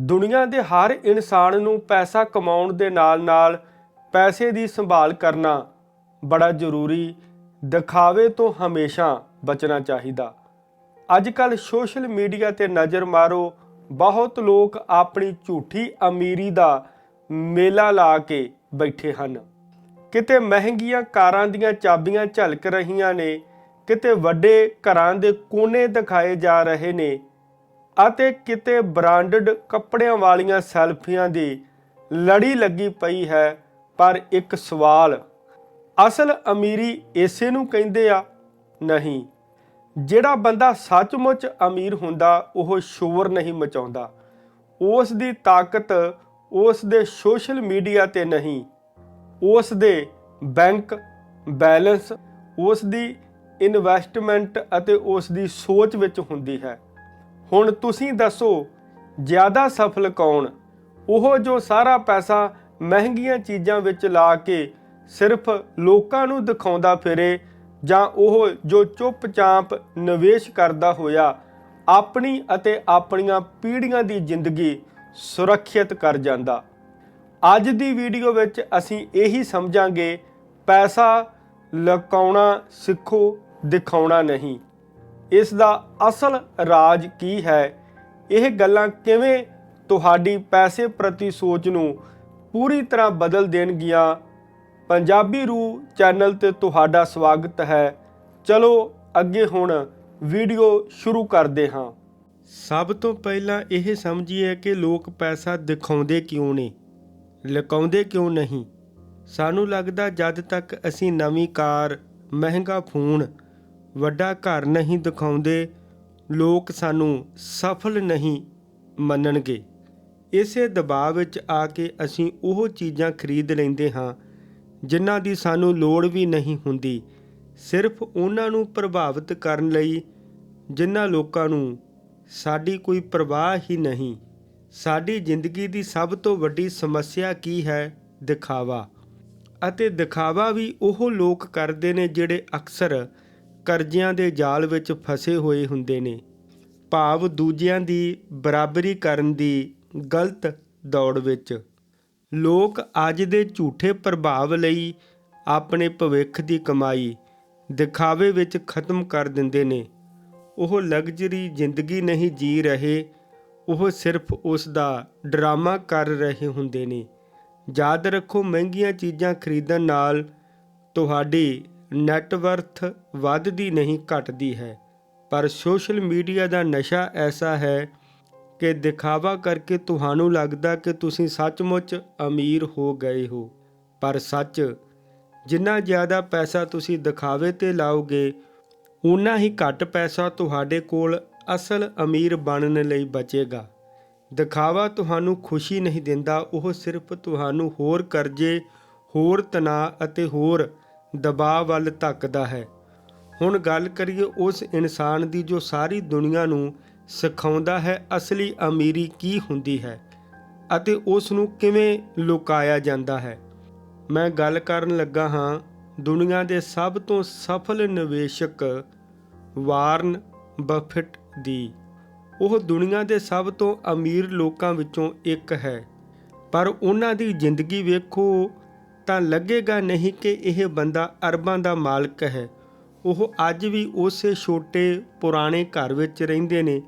ਦੁਨੀਆ ਦੇ ਹਰ ਇਨਸਾਨ ਨੂੰ ਪੈਸਾ ਕਮਾਉਣ ਦੇ ਨਾਲ-ਨਾਲ ਪੈਸੇ ਦੀ ਸੰਭਾਲ ਕਰਨਾ ਬੜਾ ਜ਼ਰੂਰੀ ਦਿਖਾਵੇ ਤੋਂ ਹਮੇਸ਼ਾ ਬਚਣਾ ਚਾਹੀਦਾ। ਅੱਜ ਕੱਲ ਸੋਸ਼ਲ ਮੀਡੀਆ ਤੇ ਨਜ਼ਰ ਮਾਰੋ, ਬਹੁਤ ਲੋਕ ਆਪਣੀ ਝੂਠੀ ਅਮੀਰੀ ਦਾ ਮੇਲਾ ਲਾ ਕੇ ਬੈਠੇ ਹਨ। ਕਿਤੇ ਮਹਿੰਗੀਆਂ ਕਾਰਾਂ ਦੀਆਂ ਚਾਬੀਆਂ ਝਲਕ ਰਹੀਆਂ ਨੇ, ਕਿਤੇ ਵੱਡੇ ਘਰਾਂ ਦੇ ਕੋਨੇ ਦਿਖਾਏ ਜਾ ਰਹੇ ਨੇ ਅਤੇ ਕਿਤੇ ਬ੍ਰਾਂਡਡ ਕੱਪੜਿਆਂ ਵਾਲੀਆਂ ਸੈਲਫੀਆਂ ਦੀ ਲੜੀ ਲੱਗੀ ਪਈ ਹੈ, ਪਰ ਇੱਕ ਸਵਾਲ। ਅਸਲ ਅਮੀਰੀ ਇਸੇ ਨੂੰ ਕਹਿੰਦੇ ਆ? ਨਹੀਂ। ਜਿਹੜਾ ਬੰਦਾ ਸੱਚਮੁੱਚ ਅਮੀਰ ਹੁੰਦਾ, ਉਹ ਸ਼ੋਰ ਨਹੀਂ ਮਚਾਉਂਦਾ। ਉਸ ਦੀ ਤਾਕਤ ਉਸ ਦੇ ਸੋਸ਼ਲ ਮੀਡੀਆ ਤੇ ਨਹੀਂ। ਉਸ ਦੇ ਬੈਂਕ ਬੈਲੈਂਸ, ਉਸ ਦੀ ਇਨਵੈਸਟਮੈਂਟ ਅਤੇ ਉਸ ਦੀ ਸੋਚ ਵਿੱਚ ਹੁੰਦੀ ਹੈ। ਹੁਣ ਤੁਸੀਂ ਦੱਸੋ, ਜ਼ਿਆਦਾ ਸਫਲ ਕੌਣ? ਉਹ ਜੋ ਸਾਰਾ ਪੈਸਾ ਮਹਿੰਗੀਆਂ ਚੀਜ਼ਾਂ ਵਿੱਚ ਲਾ ਕੇ ਸਿਰਫ ਲੋਕਾਂ ਨੂੰ ਦਿਖਾਉਂਦਾ ਫਿਰੇ, ਜਾਂ ਉਹ ਜੋ ਚੁੱਪਚਾਪ ਨਿਵੇਸ਼ ਕਰਦਾ ਹੋਇਆ ਆਪਣੀ ਅਤੇ ਆਪਣੀਆਂ ਪੀੜ੍ਹੀਆਂ ਦੀ ਜ਼ਿੰਦਗੀ ਸੁਰੱਖਿਅਤ ਕਰ ਜਾਂਦਾ। ਅੱਜ ਦੀ ਵੀਡੀਓ ਵਿੱਚ ਅਸੀਂ ਇਹੀ ਸਮਝਾਂਗੇ, ਪੈਸਾ ਲਕਾਉਣਾ ਸਿੱਖੋ, ਦਿਖਾਉਣਾ ਨਹੀਂ। ਇਸ ਦਾ ਅਸਲ ਰਾਜ ਕੀ ਹੈ? ਇਹ ਗੱਲਾਂ ਕਿਵੇਂ ਤੁਹਾਡੀ ਪੈਸੇ ਪ੍ਰਤੀ ਸੋਚ ਨੂੰ ਪੂਰੀ ਤਰ੍ਹਾਂ ਬਦਲ ਦੇਣਗੀਆਂ? ਪੰਜਾਬੀ ਰੂ ਚੈਨਲ ਤੇ ਤੁਹਾਡਾ ਸਵਾਗਤ ਹੈ। ਚਲੋ ਅੱਗੇ ਹੁਣ ਵੀਡੀਓ ਸ਼ੁਰੂ ਕਰਦੇ ਹਾਂ। ਸਭ ਤੋਂ ਪਹਿਲਾਂ ਇਹ ਸਮਝੀਏ ਕਿ ਲੋਕ ਪੈਸਾ ਦਿਖਾਉਂਦੇ ਕਿਉਂ ਨੇ? ਲੁਕਾਉਂਦੇ ਕਿਉਂ ਨਹੀਂ? ਸਾਨੂੰ ਲੱਗਦਾ ਜਦ ਤੱਕ ਅਸੀਂ ਨਵੀਂ ਕਾਰ, ਮਹਿੰਗਾ ਫੋਨ ਵੱਡਾ ਘਰ ਨਹੀਂ ਦਿਖਾਉਂਦੇ, ਲੋਕ ਸਾਨੂੰ ਸਫਲ ਨਹੀਂ ਮੰਨਣਗੇ। ਇਸੇ ਦਬਾਅ ਵਿੱਚ ਆ ਕੇ ਅਸੀਂ ਉਹ ਚੀਜ਼ਾਂ ਖਰੀਦ ਲੈਂਦੇ ਹਾਂ, ਜਿਨ੍ਹਾਂ ਦੀ ਸਾਨੂੰ ਲੋੜ ਵੀ ਨਹੀਂ ਹੁੰਦੀ। ਸਿਰਫ ਉਹਨਾਂ ਨੂੰ ਪ੍ਰਭਾਵਿਤ ਕਰਨ ਲਈ, ਜਿਨ੍ਹਾਂ ਲੋਕਾਂ ਨੂੰ ਸਾਡੀ ਕੋਈ ਪਰਵਾਹ ਹੀ ਨਹੀਂ, ਸਾਡੀ ਜ਼ਿੰਦਗੀ ਦੀ ਸਭ ਤੋਂ ਵੱਡੀ ਸਮੱਸਿਆ ਕੀ ਹੈ? ਦਿਖਾਵਾ। ਅਤੇ ਦਿਖਾਵਾ ਵੀ ਉਹ ਲੋਕ ਕਰਦੇ ਨੇ ਜਿਹੜੇ ਅਕਸਰ ਕਰਜ਼ਿਆਂ ਦੇ ਜਾਲ ਵਿੱਚ ਫਸੇ ਹੋਏ ਹੁੰਦੇ ਨੇ। ਭਾਵ ਦੂਜਿਆਂ ਦੀ ਬਰਾਬਰੀ ਕਰਨ ਦੀ ਗਲਤ ਦੌੜ ਵਿੱਚ। ਲੋਕ ਅੱਜ ਦੇ ਝੂਠੇ ਪ੍ਰਭਾਵ ਲਈ ਆਪਣੇ ਭਵਿੱਖ ਦੀ ਕਮਾਈ ਦਿਖਾਵੇ ਵਿੱਚ ਖਤਮ ਕਰ ਦਿੰਦੇ ਨੇ। ਉਹ ਲਗਜ਼ਰੀ ਜ਼ਿੰਦਗੀ ਨਹੀਂ ਜੀ ਰਹੇ, ਉਹ ਸਿਰਫ ਉਸ ਦਾ ਡਰਾਮਾ ਕਰ ਰਹੇ ਹੁੰਦੇ ਨੇ। ਯਾਦ ਰੱਖੋ ਮਹਿੰਗੀਆਂ ਚੀਜ਼ਾਂ ਖਰੀਦਣ ਨਾਲ ਤੁਹਾਡੀ ਨੈਟਵਰਥ ਵੱਧਦੀ ਨਹੀਂ, ਘਟਦੀ ਹੈ। ਪਰ ਸੋਸ਼ਲ ਮੀਡੀਆ ਦਾ ਨਸ਼ਾ ਐਸਾ ਹੈ ਕਿ ਦਿਖਾਵਾ ਕਰਕੇ ਤੁਹਾਨੂੰ ਲੱਗਦਾ ਕਿ ਤੁਸੀਂ ਸੱਚਮੁੱਚ ਅਮੀਰ ਹੋ ਗਏ ਹੋ। ਪਰ ਸੱਚ, ਜਿੰਨਾ ਜ਼ਿਆਦਾ ਪੈਸਾ ਤੁਸੀਂ ਦਿਖਾਵੇ ਤੇ ਲਾਓਗੇ ਉਨਾ ਹੀ ਘੱਟ ਪੈਸਾ ਤੁਹਾਡੇ ਕੋਲ ਅਸਲ ਅਮੀਰ ਬਣਨ ਲਈ ਬਚੇਗਾ। ਦਿਖਾਵਾ ਤੁਹਾਨੂੰ ਖੁਸ਼ੀ ਨਹੀਂ ਦਿੰਦਾ, ਉਹ ਸਿਰਫ ਤੁਹਾਨੂੰ ਹੋਰ ਕਰਜ਼ੇ, ਹੋਰ ਤਣਾਅ ਅਤੇ ਹੋਰ ਦਬਾਅ ਵੱਲ ਧੱਕਦਾ ਹੈ। ਹੁਣ ਗੱਲ ਕਰੀਏ ਉਸ ਇਨਸਾਨ ਦੀ ਜੋ ਸਾਰੀ ਦੁਨੀਆ ਨੂੰ ਸਿਖਾਉਂਦਾ ਹੈ, ਅਸਲੀ ਅਮੀਰੀ ਕੀ ਹੁੰਦੀ ਹੈ ਅਤੇ ਉਸ ਨੂੰ ਕਿਵੇਂ ਲੁਕਾਇਆ ਜਾਂਦਾ ਹੈ। ਮੈਂ ਗੱਲ ਕਰਨ ਲੱਗਾ ਹਾਂ, ਦੁਨੀਆ ਦੇ ਸਭ ਤੋਂ ਸਫਲ ਨਿਵੇਸ਼ਕ ਵਾਰਨ ਬਫਟ ਦੀ। ਉਹ ਦੁਨੀਆ ਦੇ ਸਭ ਤੋਂ ਅਮੀਰ ਲੋਕਾਂ ਵਿੱਚੋਂ ਇੱਕ ਹੈ। ਪਰ ਉਹਨਾਂ ਦੀ ਜ਼ਿੰਦਗੀ ਵੇਖੋ ਤਾਂ ਲੱਗੇਗਾ ਨਹੀਂ ਕਿ ਇਹ ਬੰਦਾ ਅਰਬਾਂ ਦਾ ਮਾਲਕ ਹੈ। ਉਹ ਅੱਜ ਵੀ ਉਸੇ ਛੋਟੇ ਪੁਰਾਣੇ ਘਰ ਵਿੱਚ ਰਹਿੰਦੇ ਨੇ,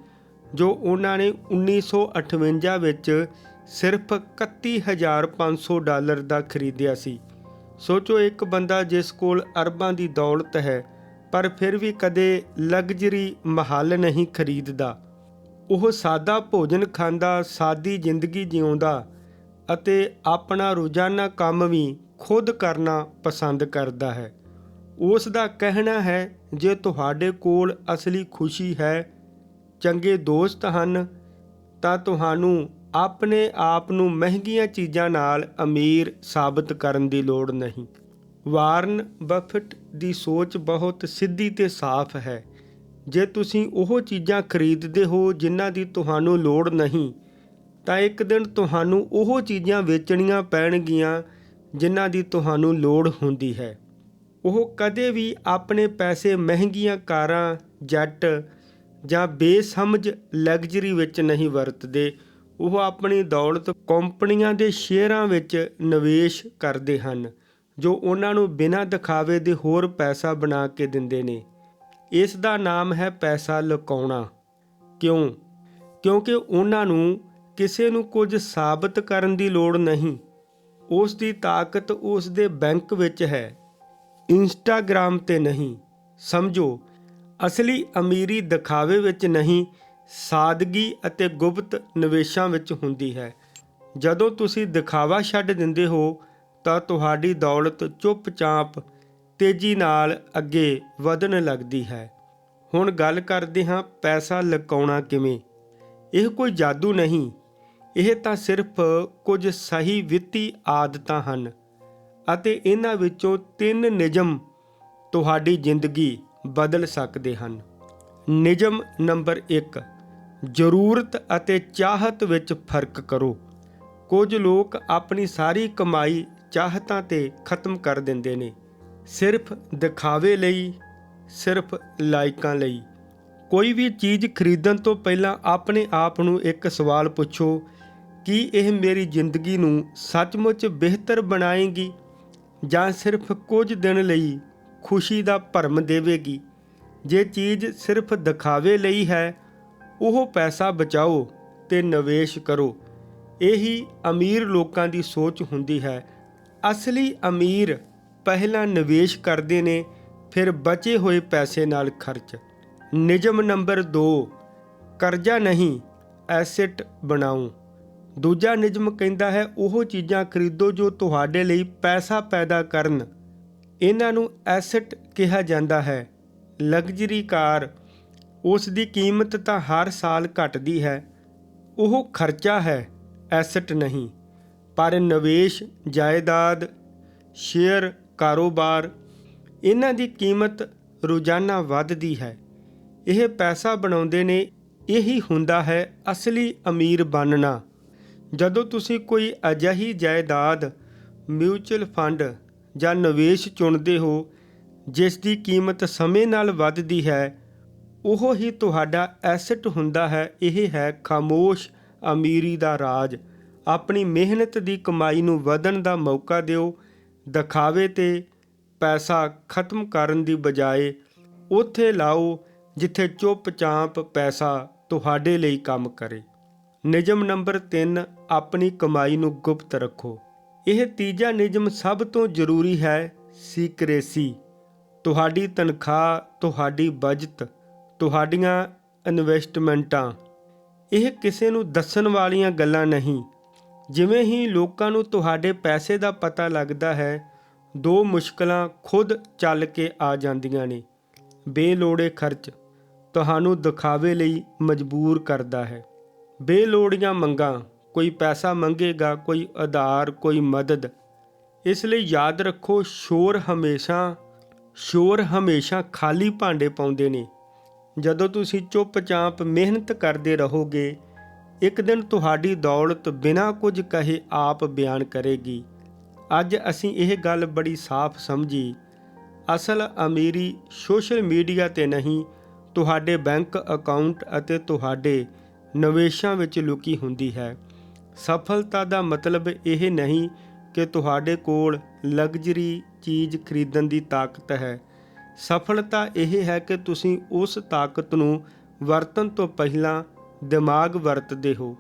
ਜੋ ਉਹਨਾਂ ਨੇ 1958 ਵਿੱਚ ਸਿਰਫ 31500 ਡਾਲਰ ਦਾ ਖਰੀਦਿਆ ਸੀ। ਸੋਚੋ ਇੱਕ ਬੰਦਾ ਜਿਸ ਕੋਲ ਅਰਬਾਂ ਦੀ ਦੌਲਤ ਹੈ, ਪਰ ਫਿਰ ਵੀ ਕਦੇ ਲਗਜ਼ਰੀ ਮਹੱਲ ਨਹੀਂ ਖਰੀਦਦਾ। ਉਹ ਸਾਦਾ ਭੋਜਨ ਖਾਂਦਾ, ਸਾਦੀ ਜ਼ਿੰਦਗੀ ਜਿਉਂਦਾ ਅਤੇ ਆਪਣਾ ਰੋਜ਼ਾਨਾ ਕੰਮ ਵੀ ਖੁਦ ਕਰਨਾ ਪਸੰਦ ਕਰਦਾ ਹੈ। ਉਸ ਦਾ ਕਹਿਣਾ ਹੈ, ਜੇ ਤੁਹਾਡੇ ਕੋਲ ਅਸਲੀ ਖੁਸ਼ੀ ਹੈ, ਚੰਗੇ ਦੋਸਤ ਹਨ, ਤਾਂ ਤੁਹਾਨੂੰ ਆਪਣੇ ਆਪ ਨੂੰ ਮਹਿੰਗੀਆਂ ਚੀਜ਼ਾਂ ਨਾਲ ਅਮੀਰ ਸਾਬਤ ਕਰਨ ਦੀ ਲੋੜ ਨਹੀਂ। ਵਾਰਨ ਬਫਟ ਦੀ ਸੋਚ ਬਹੁਤ ਸਿੱਧੀ ਤੇ ਸਾਫ਼ ਹੈ। ਜੇ ਤੁਸੀਂ ਉਹ ਚੀਜ਼ਾਂ ਖਰੀਦਦੇ ਹੋ ਜਿਨ੍ਹਾਂ ਦੀ ਤੁਹਾਨੂੰ ਲੋੜ ਨਹੀਂ, ਤਾਂ ਇੱਕ ਦਿਨ ਤੁਹਾਨੂੰ ਉਹ ਚੀਜ਼ਾਂ ਵੇਚਣੀਆਂ ਪੈਣਗੀਆਂ ਜਿਨ੍ਹਾਂ ਦੀ ਤੁਹਾਨੂੰ ਲੋੜ ਹੁੰਦੀ ਹੈ। ਉਹ ਕਦੇ ਵੀ ਆਪਣੇ ਪੈਸੇ ਮਹਿੰਗੀਆਂ ਕਾਰਾਂ, ਜੈਟ ਜਾਂ ਬੇਸਮਝ ਲਗਜ਼ਰੀ ਵਿੱਚ ਨਹੀਂ ਵਰਤਦੇ। ਉਹ ਆਪਣੀ ਦੌਲਤ ਕੰਪਨੀਆਂ ਦੇ ਸ਼ੇਅਰਾਂ ਵਿੱਚ ਨਿਵੇਸ਼ ਕਰਦੇ ਹਨ, ਜੋ ਉਹਨਾਂ ਨੂੰ ਬਿਨਾਂ ਦਿਖਾਵੇ ਦੇ ਹੋਰ ਪੈਸਾ ਬਣਾ ਕੇ ਦਿੰਦੇ ਨੇ। ਇਸ ਦਾ ਨਾਮ ਹੈ ਪੈਸਾ ਲੁਕਾਉਣਾ। ਕਿਉਂ? ਕਿਉਂਕਿ ਉਹਨਾਂ ਨੂੰ ਕਿਸੇ ਨੂੰ ਕੁਝ ਸਾਬਤ ਕਰਨ ਦੀ ਲੋੜ ਨਹੀਂ। ਉਸ ਦੀ ਤਾਕਤ ਉਸ ਦੇ ਬੈਂਕ ਵਿੱਚ ਹੈ। ਇੰਸਟਾਗ੍ਰਾਮ ਤੇ ਨਹੀਂ। ਸਮਝੋ, ਅਸਲੀ ਅਮੀਰੀ ਦਿਖਾਵੇ ਵਿੱਚ ਨਹੀਂ, ਸਾਦਗੀ ਅਤੇ ਗੁਪਤ ਨਿਵੇਸ਼ਾਂ ਵਿੱਚ ਹੁੰਦੀ ਹੈ। ਜਦੋਂ ਤੁਸੀਂ ਦਿਖਾਵਾ ਛੱਡ ਦਿੰਦੇ ਹੋ, ਤਾਂ ਤੁਹਾਡੀ ਦੌਲਤ ਚੁੱਪਚਾਪ ਤੇਜ਼ੀ ਨਾਲ ਅੱਗੇ ਵਧਣ ਲੱਗਦੀ ਹੈ। ਹੁਣ ਗੱਲ ਕਰਦੇ ਹਾਂ ਪੈਸਾ ਲਕਾਉਣਾ ਕਿਵੇਂ? ਇਹ ਕੋਈ ਜਾਦੂ ਨਹੀਂ। ਇਹ ਤਾਂ ਸਿਰਫ ਕੁਝ ਸਹੀ ਵਿੱਤੀ ਆਦਤਾਂ ਹਨ ਅਤੇ ਇਹਨਾਂ ਵਿੱਚੋਂ ਤਿੰਨ ਨਿਯਮ ਤੁਹਾਡੀ ਜ਼ਿੰਦਗੀ ਬਦਲ ਸਕਦੇ ਹਨ। ਨਿਯਮ ਨੰਬਰ 1 ਜ਼ਰੂਰਤ ਅਤੇ ਚਾਹਤ ਵਿੱਚ ਫ਼ਰਕ ਕਰੋ। ਕੁਝ ਲੋਕ ਆਪਣੀ ਸਾਰੀ ਕਮਾਈ ਚਾਹਤਾਂ ਤੇ ਖਤਮ ਕਰ ਦਿੰਦੇ ਨੇ, ਸਿਰਫ ਦਿਖਾਵੇ ਲਈ, ਸਿਰਫ ਲਾਇਕਾਂ ਲਈ। ਕੋਈ ਵੀ ਚੀਜ਼ ਖਰੀਦਣ ਤੋਂ ਪਹਿਲਾਂ ਆਪਣੇ ਆਪ ਨੂੰ ਇੱਕ ਸਵਾਲ ਪੁੱਛੋ ਕੀ ਇਹ ਮੇਰੀ ਜ਼ਿੰਦਗੀ ਨੂੰ ਸੱਚਮੁੱਚ ਬਿਹਤਰ ਬਣਾਏਗੀ ਜਾਂ ਸਿਰਫ ਕੁਝ ਦਿਨ ਲਈ ਖੁਸ਼ੀ ਦਾ ਭਰਮ ਦੇਵੇਗੀ? ਜੇ ਚੀਜ਼ ਸਿਰਫ ਦਿਖਾਵੇ ਲਈ ਹੈ, ਉਹ ਪੈਸਾ ਬਚਾਓ ਤੇ ਨਿਵੇਸ਼ ਕਰੋ। ਇਹੀ ਅਮੀਰ ਲੋਕਾਂ ਦੀ ਸੋਚ ਹੁੰਦੀ ਹੈ। ਅਸਲੀ ਅਮੀਰ ਪਹਿਲਾਂ ਨਿਵੇਸ਼ ਕਰਦੇ ਨੇ, ਫਿਰ ਬਚੇ ਹੋਏ ਪੈਸੇ ਨਾਲ ਖਰਚ। ਨਿਯਮ ਨੰਬਰ 2 ਕਰਜ਼ਾ ਨਹੀਂ, ਐਸੈਟ ਬਣਾਓ। ਦੂਜਾ ਨਿਯਮ ਕਹਿੰਦਾ ਹੈ, ਉਹ ਚੀਜ਼ਾਂ ਖਰੀਦੋ ਜੋ ਤੁਹਾਡੇ ਲਈ ਪੈਸਾ ਪੈਦਾ ਕਰਨ। ਇਹਨਾਂ ਨੂੰ ਐਸੈਟ ਕਿਹਾ ਜਾਂਦਾ ਹੈ। ਲਗਜ਼ਰੀ ਕਾਰ ਉਸ ਦੀ ਕੀਮਤ ਤਾਂ ਹਰ ਸਾਲ ਘਟਦੀ ਹੈ। ਉਹ ਖਰਚਾ ਹੈ ਐਸੈਟ ਨਹੀਂ। ਪਰ ਨਿਵੇਸ਼, ਜਾਇਦਾਦ ਸ਼ੇਅਰ ਕਾਰੋਬਾਰ, ਇਹਨਾਂ ਦੀ ਕੀਮਤ ਰੋਜ਼ਾਨਾ ਵੱਧਦੀ ਹੈ। ਇਹ ਪੈਸਾ ਬਣਾਉਂਦੇ ਨੇ, ਇਹੀ ਹੁੰਦਾ ਹੈ ਅਸਲੀ ਅਮੀਰ ਬਣਨਾ। ਜਦੋਂ ਤੁਸੀਂ ਕੋਈ ਅਜਿਹੀ ਜਾਇਦਾਦ ਮਿਊਚੁਅਲ ਫੰਡ ਜਾਂ ਨਿਵੇਸ਼ ਚੁਣਦੇ ਹੋ, ਜਿਸ ਦੀ ਕੀਮਤ ਸਮੇਂ ਨਾਲ ਵੱਧਦੀ ਹੈ, ਉਹ ਹੀ ਤੁਹਾਡਾ ਐਸੈਟ ਹੁੰਦਾ ਹੈ। ਇਹ ਹੈ ਖਾਮੋਸ਼ ਅਮੀਰੀ ਦਾ ਰਾਜ। ਆਪਣੀ ਮਿਹਨਤ ਦੀ ਕਮਾਈ ਨੂੰ ਵਧਣ ਦਾ ਮੌਕਾ ਦਿਓ। ਦਿਖਾਵੇ ਤੇ ਪੈਸਾ ਖਤਮ ਕਰਨ ਦੀ ਬਜਾਏ ਉੱਥੇ ਲਾਓ ਜਿੱਥੇ ਚੁੱਪਚਾਪ ਪੈਸਾ ਤੁਹਾਡੇ ਲਈ ਕੰਮ ਕਰੇ। ਨਿਯਮ ਨੰਬਰ 3 ਆਪਣੀ ਕਮਾਈ ਨੂੰ ਗੁਪਤ ਰੱਖੋ। ਇਹ ਤੀਜਾ ਨਿਯਮ ਸਭ ਤੋਂ ਜ਼ਰੂਰੀ ਹੈ, ਸੀਕ੍ਰੇਸੀ। ਤੁਹਾਡੀ ਤਨਖਾਹ, ਤੁਹਾਡੀ ਬਜਟ, ਤੁਹਾਡੀਆਂ ਇਨਵੈਸਟਮੈਂਟਾਂ। ਇਹ ਕਿਸੇ ਨੂੰ ਦੱਸਣ ਵਾਲੀਆਂ ਗੱਲਾਂ ਨਹੀਂ। ਜਿਵੇਂ ਹੀ ਲੋਕਾਂ ਨੂੰ ਤੁਹਾਡੇ ਪੈਸੇ ਦਾ ਪਤਾ ਲੱਗਦਾ ਹੈ, ਦੋ ਮੁਸ਼ਕਲਾਂ ਖੁਦ ਚੱਲ ਕੇ ਆ ਜਾਂਦੀਆਂ ਨੇ। ਬੇਲੋੜੇ ਖਰਚ, ਤੁਹਾਨੂੰ ਦਿਖਾਵੇ ਲਈ ਮਜਬੂਰ ਕਰਦਾ ਹੈ। ਬੇਲੋੜੀਆਂ ਮੰਗਾਂ, ਕੋਈ ਪੈਸਾ ਮੰਗੇਗਾ, ਕੋਈ ਆਧਾਰ, ਕੋਈ ਮਦਦ। ਇਸ ਲਈ ਯਾਦ ਰੱਖੋ, ਸ਼ੋਰ ਹਮੇਸ਼ਾ ਸ਼ੋਰ ਹਮੇਸ਼ਾ ਖਾਲੀ ਭਾਂਡੇ ਪਾਉਂਦੇ ਨੇ। ਜਦੋਂ ਤੁਸੀਂ ਚੁੱਪਚਾਪ ਮਿਹਨਤ ਕਰਦੇ ਰਹੋਗੇ, ਇੱਕ ਦਿਨ ਤੁਹਾਡੀ ਦੌਲਤ ਬਿਨਾਂ ਕੁਝ ਕਹੇ ਆਪ ਬਿਆਨ ਕਰੇਗੀ। ਅੱਜ ਅਸੀਂ ਇਹ ਗੱਲ ਬੜੀ ਸਾਫ਼ ਸਮਝੀ। ਅਸਲ ਅਮੀਰੀ ਸੋਸ਼ਲ ਮੀਡੀਆ ਤੇ ਨਹੀਂ, ਤੁਹਾਡੇ ਬੈਂਕ ਅਕਾਊਂਟ ਅਤੇ ਤੁਹਾਡੇ ਨਿਵੇਸ਼ਾਂ ਵਿੱਚ ਲੁਕੀ ਹੁੰਦੀ ਹੈ। ਸਫਲਤਾ ਦਾ ਮਤਲਬ ਇਹ ਨਹੀਂ ਕਿ ਤੁਹਾਡੇ ਕੋਲ ਲਗਜ਼ਰੀ ਚੀਜ਼ ਖਰੀਦਣ ਦੀ ਤਾਕਤ ਹੈ। ਸਫਲਤਾ ਇਹ ਹੈ ਕਿ ਤੁਸੀਂ ਉਸ ਤਾਕਤ ਨੂੰ ਵਰਤਣ ਤੋਂ ਪਹਿਲਾਂ ਦਿਮਾਗ ਵਰਤਦੇ ਹੋ।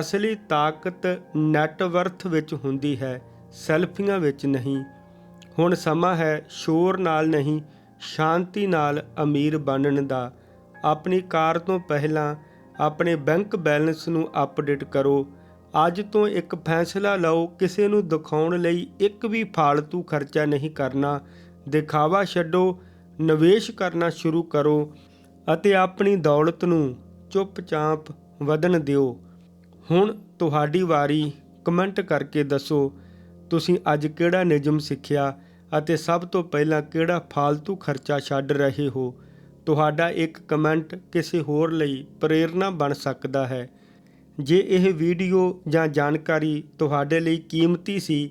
ਅਸਲੀ ਤਾਕਤ ਨੈਟਵਰਥ ਵਿੱਚ ਹੁੰਦੀ ਹੈ, ਸੈਲਫੀਆਂ ਵਿੱਚ ਨਹੀਂ। ਹੁਣ ਸਮਾਂ ਹੈ ਸ਼ੋਰ ਨਾਲ ਨਹੀਂ, ਸ਼ਾਂਤੀ ਨਾਲ ਅਮੀਰ ਬਣਨ ਦਾ। ਆਪਣੀ ਕਾਰ ਤੋਂ ਪਹਿਲਾਂ ਆਪਣੇ ਬੈਂਕ ਬੈਲੈਂਸ ਨੂੰ ਅਪਡੇਟ ਕਰੋ। ਅੱਜ ਤੋਂ ਇੱਕ ਫੈਸਲਾ ਲਓ, ਕਿਸੇ ਨੂੰ ਦਿਖਾਉਣ ਲਈ ਇੱਕ ਵੀ ਫਾਲਤੂ ਖਰਚਾ ਨਹੀਂ ਕਰਨਾ। ਦਿਖਾਵਾ ਛੱਡੋ, ਨਿਵੇਸ਼ ਕਰਨਾ ਸ਼ੁਰੂ ਕਰੋ ਅਤੇ ਆਪਣੀ ਦੌਲਤ ਨੂੰ ਚੁੱਪਚਾਪ ਵਧਣ ਦਿਓ। ਹੁਣ ਤੁਹਾਡੀ ਵਾਰੀ, ਕਮੈਂਟ ਕਰਕੇ ਦੱਸੋ, ਤੁਸੀਂ ਅੱਜ ਕਿਹੜਾ ਨਿਯਮ ਸਿੱਖਿਆ ਅਤੇ ਸਭ ਤੋਂ ਪਹਿਲਾਂ ਕਿਹੜਾ ਫालतू ਖਰਚਾ ਛੱਡ ਰਹੇ ਹੋ? ਤੁਹਾਡਾ ਇੱਕ ਕਮੈਂਟ ਕਿਸੇ ਹੋਰ ਲਈ ਪ੍ਰੇਰਣਾ ਬਣ ਸਕਦਾ ਹੈ। ਜੇ ਇਹ ਵੀਡੀਓ ਜਾਂ ਜਾਣਕਾਰੀ ਤੁਹਾਡੇ ਲਈ ਕੀਮਤੀ ਸੀ,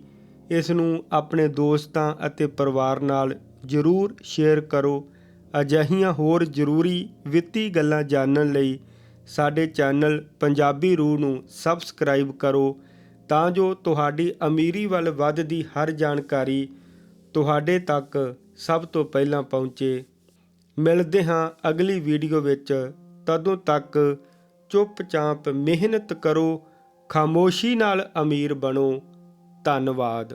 ਇਸ ਨੂੰ ਆਪਣੇ ਦੋਸਤਾਂ ਅਤੇ ਪਰਿਵਾਰ ਨਾਲ ਜਰੂਰ ਸ਼ੇਅਰ ਕਰੋ। ਅਜਿਹੀਆਂ ਹੋਰ ਜ਼ਰੂਰੀ ਵਿੱਤੀ ਗੱਲਾਂ ਜਾਣਨ ਲਈ ਸਾਡੇ ਚੈਨਲ ਪੰਜਾਬੀ ਰੂ ਨੂੰ ਸਬਸਕ੍ਰਾਈਬ ਕਰੋ। ਤਾਂ ਜੋ ਤੁਹਾਡੀ ਅਮੀਰੀ ਵੱਲ ਵੱਧਦੀ ਹਰ ਜਾਣਕਾਰੀ ਤੁਹਾਡੇ ਤੱਕ ਸਭ ਤੋਂ ਪਹਿਲਾਂ ਪਹੁੰਚੇ। ਮਿਲਦੇ ਹਾਂ ਅਗਲੀ ਵੀਡੀਓ ਵਿੱਚ। ਤਦੋਂ ਤੱਕ ਚੁੱਪਚਾਪ ਮਿਹਨਤ ਕਰੋ, ਖਾਮੋਸ਼ੀ ਨਾਲ ਅਮੀਰ ਬਣੋ। ਧੰਨਵਾਦ।